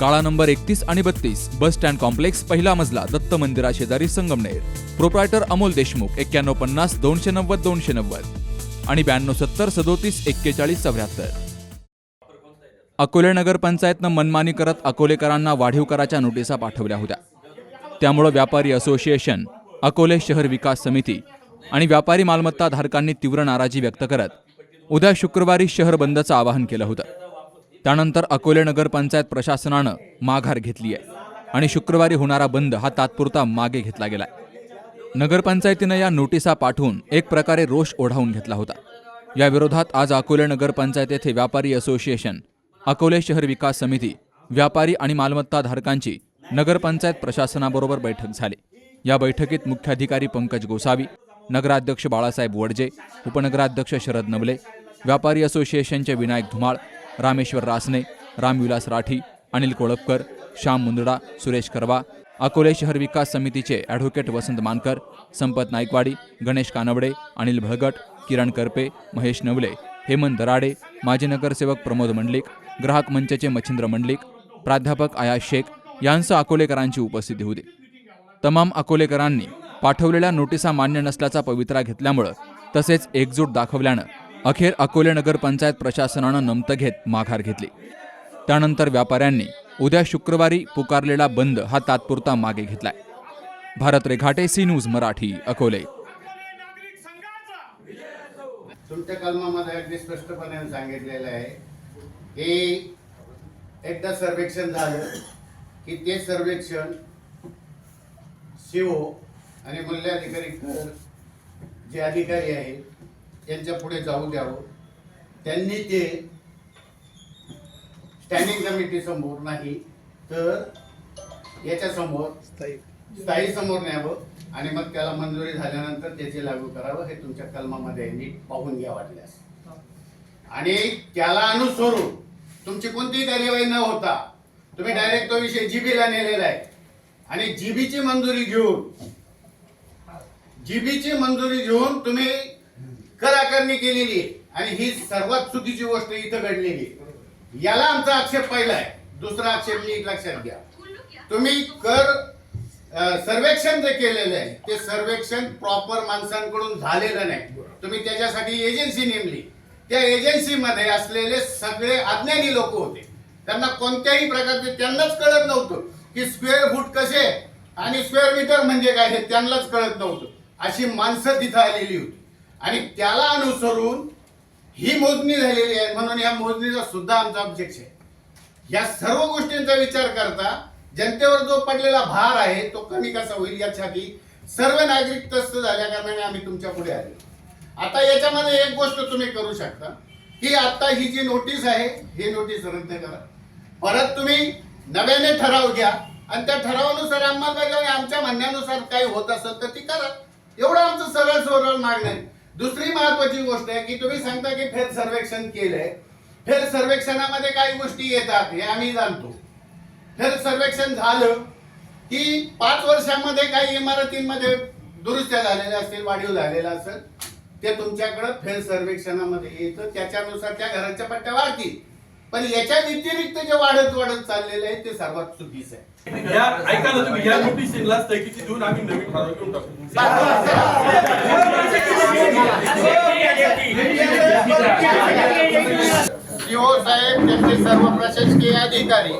काळा नंबर एकतीस आणि बत्तीस बस स्टँड कॉम्प्लेक्स पहिला मजला दत्त मंदिरा शेजारी संगमनेर. प्रोप्रायटर अमोल देशमुख एक्क्याण्णव पन्नास दोनशे नव्वद दोनशे नव्वद. आणि ब्याण्णव सत्तर सदोतीस एक्केचाळीस चौऱ्याहत्तर. अकोले नगरपंचायतनं मनमानी करत अकोलेकरांना वाढीव कराच्या नोटिसा पाठवल्या होत्या. त्यामुळं व्यापारी असोसिएशन अकोले शहर विकास समिती आणि व्यापारी मालमत्ता धारकांनी तीव्र नाराजी व्यक्त करत उद्या शुक्रवारी शहर बंदचं आवाहन केलं होतं. त्यानंतर अकोले नगरपंचायत प्रशासनानं माघार घेतली आहे आणि शुक्रवारी होणारा बंद हा तात्पुरता मागे घेतला गेलाय. नगरपंचायतीनं या नोटिसा पाठवून एक प्रकारे रोष ओढावून घेतला होता. या विरोधात आज अकोले नगरपंचायत येथे व्यापारी असोसिएशन अकोले शहर विकास समिती व्यापारी आणि मालमत्ता धारकांची नगरपंचायत प्रशासनाबरोबर बैठक झाली. या बैठकीत मुख्याधिकारी पंकज गोसावी नगराध्यक्ष बाळासाहेब वडजे उपनगराध्यक्ष शरद नवले व्यापारी असोसिएशनचे विनायक धुमाळ रामेश्वर रासने रामविलास राठी अनिल कोळपकर श्याम मुंदडा सुरेश करवा अकोले शहर विकास समितीचे ॲडव्होकेट वसंत मानकर संपत नाईकवाडी गणेश कानवडे अनिल भळगट किरण करपे महेश नवले हेमंत दराडे माजी नगरसेवक प्रमोद मंडलिक ग्राहक मंचचे मच्छिंद्र मंडलिक प्राध्यापक आया शेख यांसह अकोलेकरांची उपस्थिती होती. तमाम अकोलेकरांनी पाठवलेल्या नोटिसा मान्य नसल्याचा पवित्रा घेतल्यामुळं तसेच एकजूट दाखवल्यानं अखेर अकोले नगरपंचायत प्रशासनानं नमतं घेत माघार घेतली. त्यानंतर व्यापाऱ्यांनी उद्या शुक्रवारी पुकारलेला बंद हा तात्पुरता मागे घेतलाय. Bharat Reghate C news Marathi Akole. तुमच्या कलमामध्ये अगदी स्पष्टपणे सांगितलेलं आहे की एकदा सर्वेक्षण झालं की ते सर्वेक्षण शिवो आणि मूल्याधिकारी कर जे अधिकारी आहेत त्यांच्या पुढे जाऊ द्यावं. त्यांनी ते स्टँडिंग कमिटी समोर नाही तर याच्या समोर स्थायी. समोर न्यावं आणि मग त्याला मंजुरी झाल्यानंतर त्याचे लागू करावं हे तुमच्या कलमामध्ये. नीट पाहून घ्या वाटल्यास. आणि त्याला अनुसरून तुमची कोणतीही कार्यवाही न होता तुम्ही डायरेक्ट तो विषय जीबीला नेलेला आहे. आणि जीबीची मंजुरी घेऊन जीबीची मंजुरी घेऊन तुम्ही कर आकारणी केलेली आहे. आणि ही सर्वात चुकीची गोष्ट इथं घडलेली आहे. याला आमचा आक्षेप पहिला आहे. दुसरा आक्षेप नीट लक्षात घ्या. तुम्ही कर सर्वेक्षण जे केलेलं आहे ते सर्वेक्षण प्रॉपर माणसांकडून झालेलं नाही. तुम्ही त्याच्यासाठी एजन्सी नेमली. त्या एजन्सीमध्ये असलेले सगळे अज्ञानी लोक होते. त्यांना कोणत्याही प्रकारचे त्यांनाच कळत नव्हतं की स्क्वेअर फूट कसे आणि स्क्वेअर मीटर म्हणजे काय हे त्यांनाच कळत नव्हतं. अशी माणसं तिथं आलेली होती. आणि त्याला अनुसरून ही मोजणी झालेली आहे. म्हणून या मोजणीचा सुद्धा आमचा ऑब्जेक्शन आहे. या सर्व गोष्टींचा विचार करता जनतेवर जो पडलेला भार आहे तो कमी कसा होईल यासाठी सर्व नागरिक त्रस्त झाल्या कारणाने आम्ही तुमच्यापुढे आले. आता याच्यामध्ये एक गोष्ट तुम्ही करू शकता की आता ही जी नोटीस आहे ही नोटीस रद्द करा. परत तुम्ही नव्याने ठराव घ्या आणि त्या ठरावानुसार अंमलबजावणी आमच्या म्हणण्यानुसार काही होत असेल तर ती करा. एवढं आमचं सरळ सरळ मागणं आहे. दुसरी महत्वाची गोष्ट आहे की तुम्ही सांगता की फेर सर्वेक्षण केलंय. फेर सर्वेक्षणामध्ये काही गोष्टी येतात हे आम्ही जाणतो. फेर सर्वेक्षण झालं की पाच वर्षामध्ये काही इमारतींमध्ये दुरुस्त्या झालेल्या असतील वाढीव झालेला असेल ते तुमच्याकडं फेर सर्वेक्षणामध्ये येतं. त्याच्यानुसार त्या घराच्या पट्ट्या वाढतील. पण याच्या व्यतिरिक्त जे वाढत वाढत चाललेलं आहे ते सर्वात चुकीचं आहे. या ऐका ना तुम्ही या नोटीसला स्थगिती देऊन आम्ही नवीन ठराव घेऊन टाकू. सीओ साहेब त्यांचे सर्व प्रशासकीय अधिकारी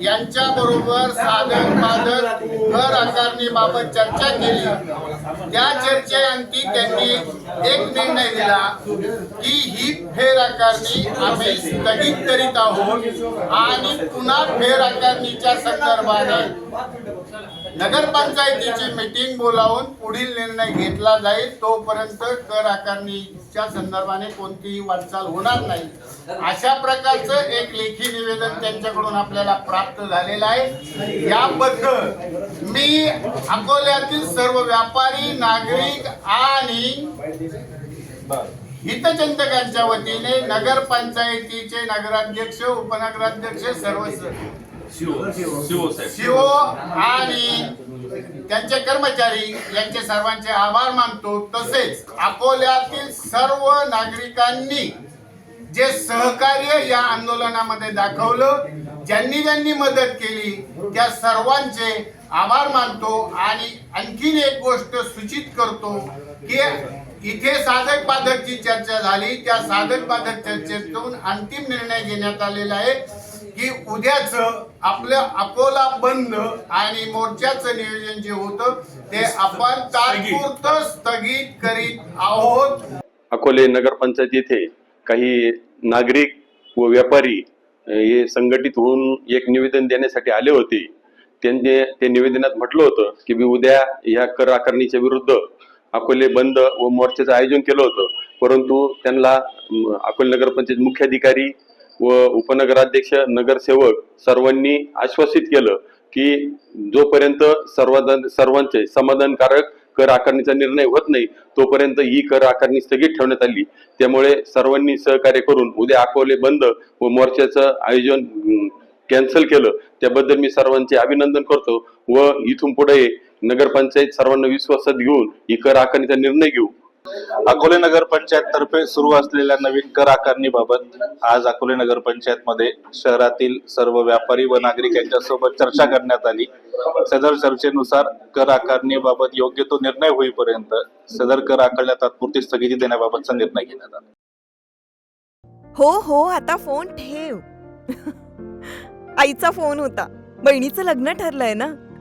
यांच्या बरोबर साधक बाधक घर आकारणीबाबत चर्चा केली. त्या चर्चेअंती त्यांनी एक निर्णय दिला की ही फेर आकारणी आम्ही स्थगित करीत आहोत आणि पुन्हा फेर आकारणीच्या संदर्भाने नगरपंचायतीची मीटिंग बोलावून पुढील निर्णय घेतला जाईल तोपर्यंत कर आकारणीच्या संदर्भाने कोणतीही वाटचाल होणार नाही. अशा प्रकारचं एक लेखी निवेदन त्यांच्याकडून आपल्याला प्राप्त झालेलं आहे. याबद्दल मी अकोल्यातील सर्व व्यापारी नागरिक आणि हितचिंतकांच्या वतीने नगरपंचायतीचे नगराध्यक्ष उपनगराध्यक्ष सर्व शिव आणि त्यांचे कर्मचारी यांचे सर्वांचे आभार मानतो. तसेच अकोल्यातील सर्व नागरिकांनी जे सहकार्य या आंदोलनामध्ये दाखवलं ज्यांनी ज्यांनी मदत केली त्या सर्वांचे आभार मानतो. आणि आणखीन एक गोष्ट सूचित करतो की इथे साधक बाधकची चर्चा झाली. त्या साधक बाधक चर्चेतून अंतिम निर्णय घेण्यात आलेला आहे. की उद्याच आपलं अकोला बंद आणि मोर्चाचं नियोजन जे होतं ते आपण तात्पुरतं स्थगित करीत आहोत. अकोले नगरपंचायत येथे काही नागरिक व व्यापारी हे संघटित होऊन एक निवेदन देण्यासाठी आले होते. त्यांनी ते निवेदनात म्हटलं होतं की मी उद्या या कर आकारणीच्या विरुद्ध अकोले बंद व मोर्चाचं आयोजन केलं होतं. परंतु त्यांना अकोले नगरपंचायत मुख्याधिकारी व उपनगराध्यक्ष नगरसेवक सर्वांनी आश्वासित केलं की जोपर्यंत सर्व सर्वांचे समाधानकारक कर आकारणीचा निर्णय होत नाही तोपर्यंत ही कर आकारणी स्थगित ठेवण्यात आली. त्यामुळे सर्वांनी सहकार्य करून उद्या अकोले बंद व मोर्चाचं आयोजन कॅन्सल केलं. त्याबद्दल मी सर्वांचे अभिनंदन करतो व इथून पुढे नगरपंचायत सर्वांना विश्वासात घेऊन ही कर आकारणीचा निर्णय घेऊ. अकोले नगर पंचायत तर्फे सुरू असलेल्या नवीन कर आकारणीबाबत आज अकोले नगर पंचायत मध्ये शहरातील सर्व व्यापारी व नागरिक यांच्यासोबत चर्चा करण्यात आली. सदर चर्चेनुसार कर आकारणीबाबत योग्य तो निर्णय होईपर्यंत सदर कर आकारण्यात तात्पुरती स्थगिती देण्याबाबतचा निर्णय घेण्यात आला. हो हो आता फोन ठेव. आईचा फोन होता. बहिणीचं लग्न ठरलंय ना?